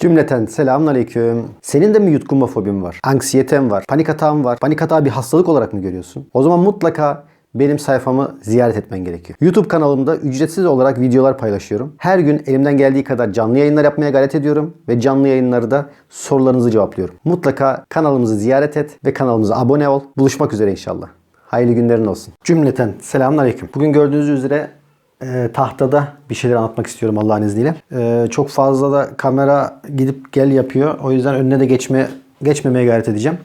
Cümleten selamünaleyküm. Senin de mi yutkunma fobin var? Anksiyeten var? Panik atağın var? Panik atağı bir hastalık olarak mı görüyorsun? O zaman mutlaka benim sayfamı ziyaret etmen gerekiyor. YouTube kanalımda ücretsiz olarak videolar paylaşıyorum. Her gün elimden geldiği kadar canlı yayınlar yapmaya gayret ediyorum ve canlı yayınlarda sorularınızı cevaplıyorum. Mutlaka kanalımızı ziyaret et ve kanalımıza abone ol. Buluşmak üzere inşallah. Hayırlı günlerin olsun. Cümleten selamünaleyküm. Bugün gördüğünüz üzere e, tahtada bir şeyler anlatmak istiyorum Allah'ın izniyle. E, çok fazla da kamera gidip gel yapıyor. O yüzden önüne de geçme geçmemeye gayret edeceğim.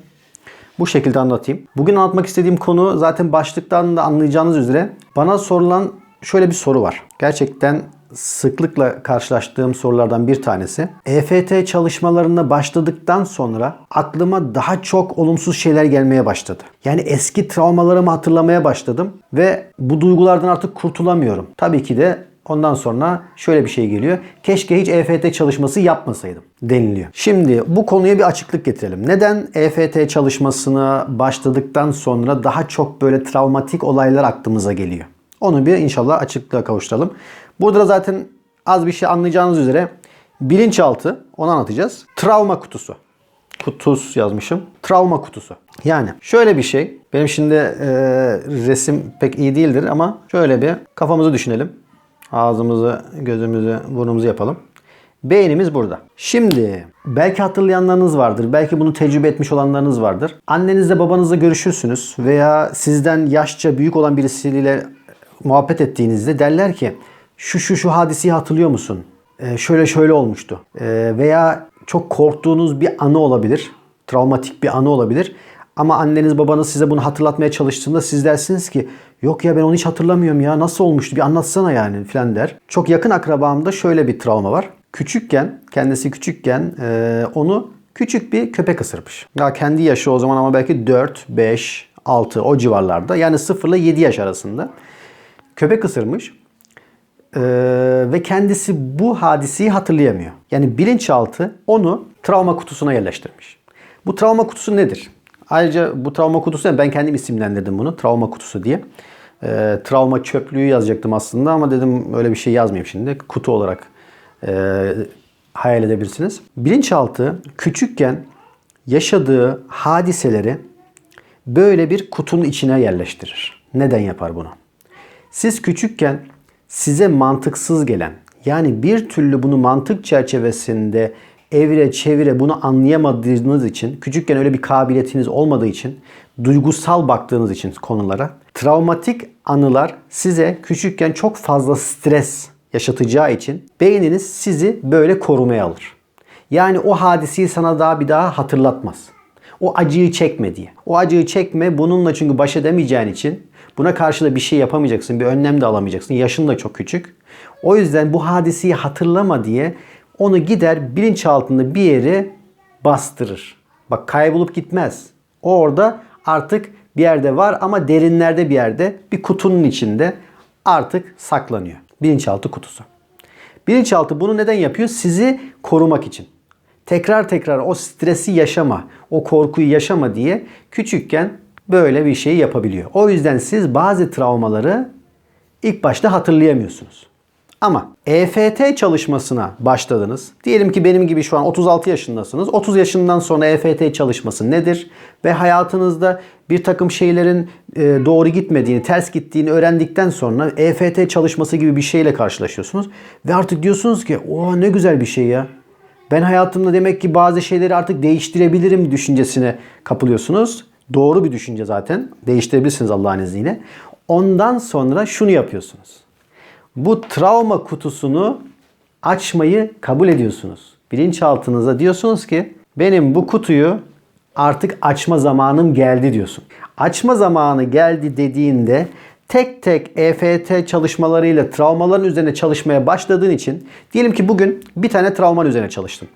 Bu şekilde anlatayım. Bugün anlatmak istediğim konu zaten başlıktan da anlayacağınız üzere bana sorulan şöyle bir soru var. Gerçekten sıklıkla karşılaştığım sorulardan bir tanesi. EFT çalışmalarına başladıktan sonra aklıma daha çok olumsuz şeyler gelmeye başladı. Yani eski travmalarımı hatırlamaya başladım ve bu duygulardan artık kurtulamıyorum. Tabii ki de Ondan sonra şöyle bir şey geliyor. Keşke hiç EFT çalışması yapmasaydım deniliyor. Şimdi bu konuya bir açıklık getirelim. Neden EFT çalışmasına başladıktan sonra daha çok böyle travmatik olaylar aklımıza geliyor? Onu bir inşallah açıklığa kavuşturalım. Burada da zaten az bir şey anlayacağınız üzere bilinçaltı onu anlatacağız. Travma kutusu. Kutus yazmışım. Travma kutusu. Yani şöyle bir şey. Benim şimdi e, resim pek iyi değildir ama şöyle bir kafamızı düşünelim. Ağzımızı, gözümüzü, burnumuzu yapalım. Beynimiz burada. Şimdi belki hatırlayanlarınız vardır. Belki bunu tecrübe etmiş olanlarınız vardır. Annenizle babanızla görüşürsünüz veya sizden yaşça büyük olan birisiyle muhabbet ettiğinizde derler ki şu şu şu hadiseyi hatırlıyor musun? Ee, şöyle şöyle olmuştu. Ee, veya çok korktuğunuz bir anı olabilir. Travmatik bir anı olabilir. Ama anneniz babanız size bunu hatırlatmaya çalıştığında siz dersiniz ki yok ya ben onu hiç hatırlamıyorum ya nasıl olmuştu bir anlatsana yani filan der. Çok yakın akrabamda şöyle bir travma var. Küçükken kendisi küçükken e, onu küçük bir köpek ısırmış. Ya kendi yaşı o zaman ama belki 4, 5, 6 o civarlarda yani 0 ile 7 yaş arasında. Köpek ısırmış. Ee, ve kendisi bu hadiseyi hatırlayamıyor. Yani bilinçaltı onu travma kutusuna yerleştirmiş. Bu travma kutusu nedir? Ayrıca bu travma kutusu ben kendim isimlendirdim bunu travma kutusu diye. Ee, travma çöplüğü yazacaktım aslında ama dedim öyle bir şey yazmayayım şimdi. Kutu olarak e, hayal edebilirsiniz. Bilinçaltı küçükken yaşadığı hadiseleri böyle bir kutunun içine yerleştirir. Neden yapar bunu? Siz küçükken size mantıksız gelen yani bir türlü bunu mantık çerçevesinde evre çevire bunu anlayamadığınız için, küçükken öyle bir kabiliyetiniz olmadığı için, duygusal baktığınız için konulara, travmatik anılar size küçükken çok fazla stres yaşatacağı için beyniniz sizi böyle korumaya alır. Yani o hadiseyi sana daha bir daha hatırlatmaz. O acıyı çekme diye. O acıyı çekme bununla çünkü baş edemeyeceğin için buna karşı da bir şey yapamayacaksın. Bir önlem de alamayacaksın. Yaşın da çok küçük. O yüzden bu hadiseyi hatırlama diye onu gider bilinçaltında bir yere bastırır. Bak kaybolup gitmez. O orada artık bir yerde var ama derinlerde bir yerde bir kutunun içinde artık saklanıyor. Bilinçaltı kutusu. Bilinçaltı bunu neden yapıyor? Sizi korumak için. Tekrar tekrar o stresi yaşama, o korkuyu yaşama diye küçükken böyle bir şey yapabiliyor. O yüzden siz bazı travmaları ilk başta hatırlayamıyorsunuz. Ama EFT çalışmasına başladınız. Diyelim ki benim gibi şu an 36 yaşındasınız. 30 yaşından sonra EFT çalışması nedir? Ve hayatınızda bir takım şeylerin e, doğru gitmediğini, ters gittiğini öğrendikten sonra EFT çalışması gibi bir şeyle karşılaşıyorsunuz. Ve artık diyorsunuz ki o ne güzel bir şey ya. Ben hayatımda demek ki bazı şeyleri artık değiştirebilirim düşüncesine kapılıyorsunuz. Doğru bir düşünce zaten. Değiştirebilirsiniz Allah'ın izniyle. Ondan sonra şunu yapıyorsunuz bu travma kutusunu açmayı kabul ediyorsunuz. Bilinçaltınıza diyorsunuz ki benim bu kutuyu artık açma zamanım geldi diyorsun. Açma zamanı geldi dediğinde tek tek EFT çalışmalarıyla travmaların üzerine çalışmaya başladığın için diyelim ki bugün bir tane travman üzerine çalıştın.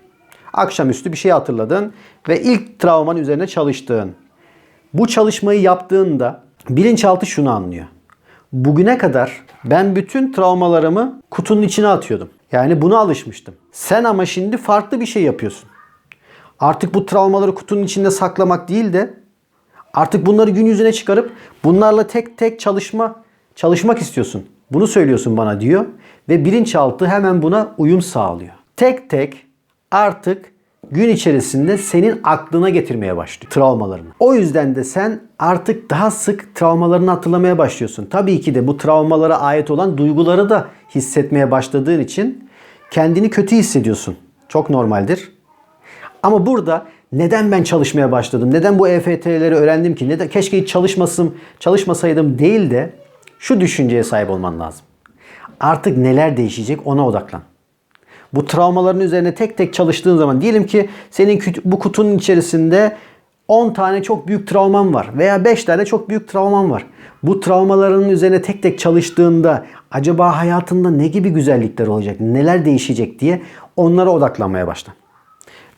Akşamüstü bir şey hatırladın ve ilk travman üzerine çalıştığın. Bu çalışmayı yaptığında bilinçaltı şunu anlıyor bugüne kadar ben bütün travmalarımı kutunun içine atıyordum. Yani buna alışmıştım. Sen ama şimdi farklı bir şey yapıyorsun. Artık bu travmaları kutunun içinde saklamak değil de artık bunları gün yüzüne çıkarıp bunlarla tek tek çalışma çalışmak istiyorsun. Bunu söylüyorsun bana diyor ve bilinçaltı hemen buna uyum sağlıyor. Tek tek artık gün içerisinde senin aklına getirmeye başlıyor travmalarını. O yüzden de sen artık daha sık travmalarını hatırlamaya başlıyorsun. Tabii ki de bu travmalara ait olan duyguları da hissetmeye başladığın için kendini kötü hissediyorsun. Çok normaldir. Ama burada neden ben çalışmaya başladım? Neden bu EFT'leri öğrendim ki? Neden keşke hiç çalışmasım, çalışmasaydım değil de şu düşünceye sahip olman lazım. Artık neler değişecek ona odaklan. Bu travmaların üzerine tek tek çalıştığın zaman diyelim ki senin bu kutunun içerisinde 10 tane çok büyük travman var veya 5 tane çok büyük travman var. Bu travmaların üzerine tek tek çalıştığında acaba hayatında ne gibi güzellikler olacak, neler değişecek diye onlara odaklanmaya başla.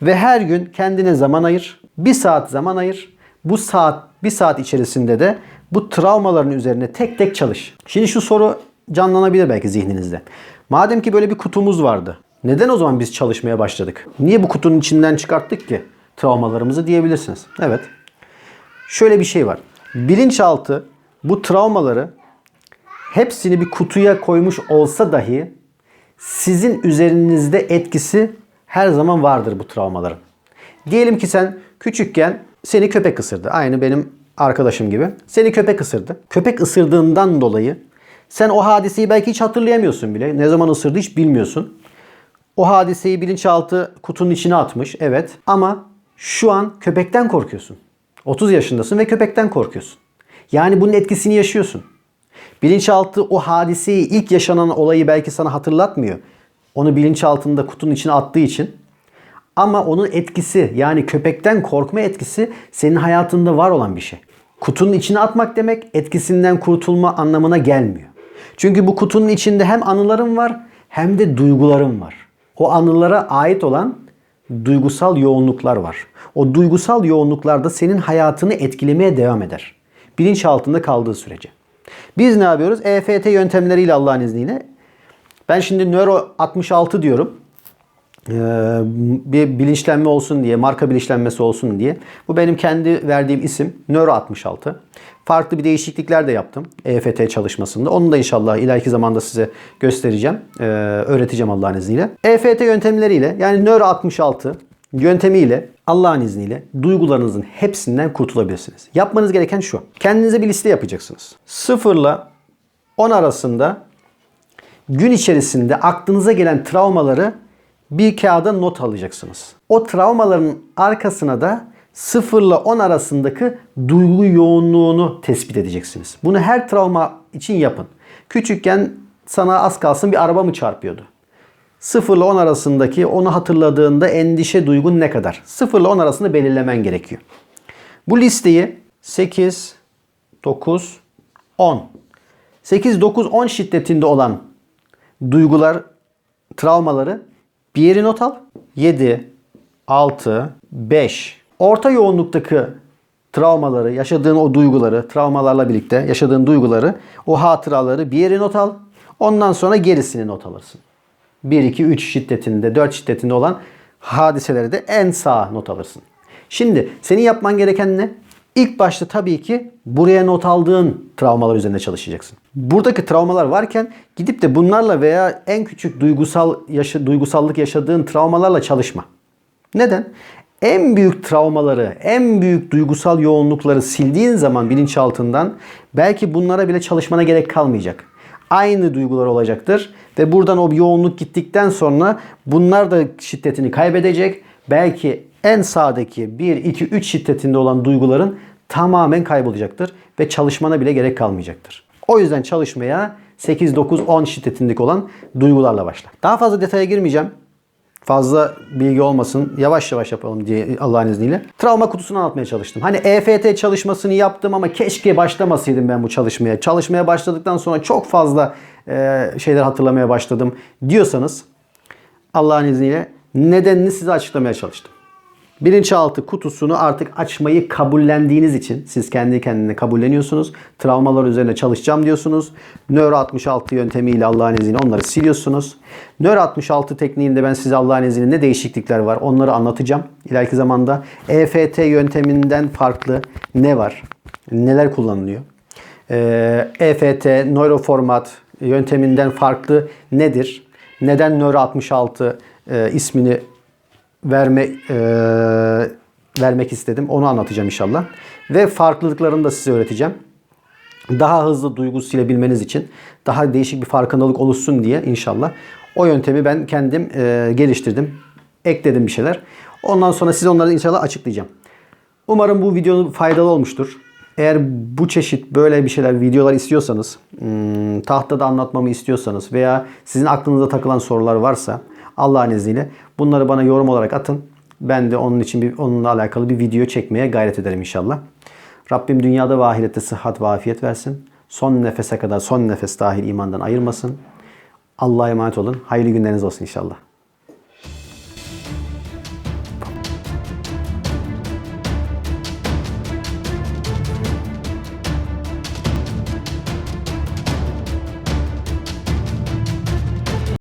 Ve her gün kendine zaman ayır. Bir saat zaman ayır. Bu saat, bir saat içerisinde de bu travmaların üzerine tek tek çalış. Şimdi şu soru canlanabilir belki zihninizde. Madem ki böyle bir kutumuz vardı. Neden o zaman biz çalışmaya başladık? Niye bu kutunun içinden çıkarttık ki travmalarımızı diyebilirsiniz. Evet. Şöyle bir şey var. Bilinçaltı bu travmaları hepsini bir kutuya koymuş olsa dahi sizin üzerinizde etkisi her zaman vardır bu travmaların. Diyelim ki sen küçükken seni köpek ısırdı. Aynı benim arkadaşım gibi. Seni köpek ısırdı. Köpek ısırdığından dolayı sen o hadiseyi belki hiç hatırlayamıyorsun bile. Ne zaman ısırdı hiç bilmiyorsun. O hadiseyi bilinçaltı kutunun içine atmış. Evet. Ama şu an köpekten korkuyorsun. 30 yaşındasın ve köpekten korkuyorsun. Yani bunun etkisini yaşıyorsun. Bilinçaltı o hadiseyi ilk yaşanan olayı belki sana hatırlatmıyor. Onu bilinçaltında kutunun içine attığı için. Ama onun etkisi yani köpekten korkma etkisi senin hayatında var olan bir şey. Kutunun içine atmak demek etkisinden kurtulma anlamına gelmiyor. Çünkü bu kutunun içinde hem anılarım var hem de duygularım var. O anılara ait olan duygusal yoğunluklar var. O duygusal yoğunluklar da senin hayatını etkilemeye devam eder. Bilinçaltında kaldığı sürece. Biz ne yapıyoruz? EFT yöntemleriyle Allah'ın izniyle. Ben şimdi Neuro 66 diyorum. Ee, bir bilinçlenme olsun diye, marka bilinçlenmesi olsun diye. Bu benim kendi verdiğim isim Neuro 66. Farklı bir değişiklikler de yaptım EFT çalışmasında. Onu da inşallah ileriki zamanda size göstereceğim. Ee, öğreteceğim Allah'ın izniyle. EFT yöntemleriyle yani Neuro 66 yöntemiyle Allah'ın izniyle duygularınızın hepsinden kurtulabilirsiniz. Yapmanız gereken şu. Kendinize bir liste yapacaksınız. 0 ile 10 arasında gün içerisinde aklınıza gelen travmaları bir kağıda not alacaksınız. O travmaların arkasına da 0 ile 10 arasındaki duygu yoğunluğunu tespit edeceksiniz. Bunu her travma için yapın. Küçükken sana az kalsın bir araba mı çarpıyordu? 0 ile 10 arasındaki onu hatırladığında endişe duygun ne kadar? 0 ile 10 arasında belirlemen gerekiyor. Bu listeyi 8, 9, 10. 8, 9, 10 şiddetinde olan duygular, travmaları bir yere not al. 7, 6, 5. Orta yoğunluktaki travmaları, yaşadığın o duyguları, travmalarla birlikte yaşadığın duyguları, o hatıraları bir yere not al. Ondan sonra gerisini not alırsın. 1, 2, 3 şiddetinde, 4 şiddetinde olan hadiseleri de en sağ not alırsın. Şimdi senin yapman gereken ne? İlk başta tabii ki buraya not aldığın travmalar üzerinde çalışacaksın. Buradaki travmalar varken gidip de bunlarla veya en küçük duygusal yaşa, duygusallık yaşadığın travmalarla çalışma. Neden? En büyük travmaları, en büyük duygusal yoğunlukları sildiğin zaman bilinçaltından belki bunlara bile çalışmana gerek kalmayacak. Aynı duygular olacaktır ve buradan o yoğunluk gittikten sonra bunlar da şiddetini kaybedecek. Belki en sağdaki 1, 2, 3 şiddetinde olan duyguların tamamen kaybolacaktır ve çalışmana bile gerek kalmayacaktır. O yüzden çalışmaya 8, 9, 10 şiddetindeki olan duygularla başla. Daha fazla detaya girmeyeceğim. Fazla bilgi olmasın. Yavaş yavaş yapalım diye Allah'ın izniyle. Travma kutusunu anlatmaya çalıştım. Hani EFT çalışmasını yaptım ama keşke başlamasaydım ben bu çalışmaya. Çalışmaya başladıktan sonra çok fazla e, şeyler hatırlamaya başladım diyorsanız Allah'ın izniyle nedenini size açıklamaya çalıştım. Bilinçaltı kutusunu artık açmayı kabullendiğiniz için siz kendi kendine kabulleniyorsunuz. Travmalar üzerine çalışacağım diyorsunuz. Nöro 66 yöntemiyle Allah'ın izniyle onları siliyorsunuz. Nöro 66 tekniğinde ben size Allah'ın izniyle ne değişiklikler var onları anlatacağım. İleriki zamanda EFT yönteminden farklı ne var? Neler kullanılıyor? Ee, EFT, nöroformat yönteminden farklı nedir? Neden Nöro 66 e, ismini verme e, vermek istedim. Onu anlatacağım inşallah. Ve farklılıklarını da size öğreteceğim. Daha hızlı duygu silebilmeniz için, daha değişik bir farkındalık oluşsun diye inşallah. O yöntemi ben kendim e, geliştirdim. Ekledim bir şeyler. Ondan sonra size onları inşallah açıklayacağım. Umarım bu video faydalı olmuştur. Eğer bu çeşit böyle bir şeyler, videolar istiyorsanız, hmm, tahtada anlatmamı istiyorsanız veya sizin aklınıza takılan sorular varsa Allah'ın izniyle bunları bana yorum olarak atın. Ben de onun için bir, onunla alakalı bir video çekmeye gayret ederim inşallah. Rabbim dünyada ve ahirette sıhhat ve afiyet versin. Son nefese kadar son nefes dahil imandan ayırmasın. Allah'a emanet olun. Hayırlı günleriniz olsun inşallah.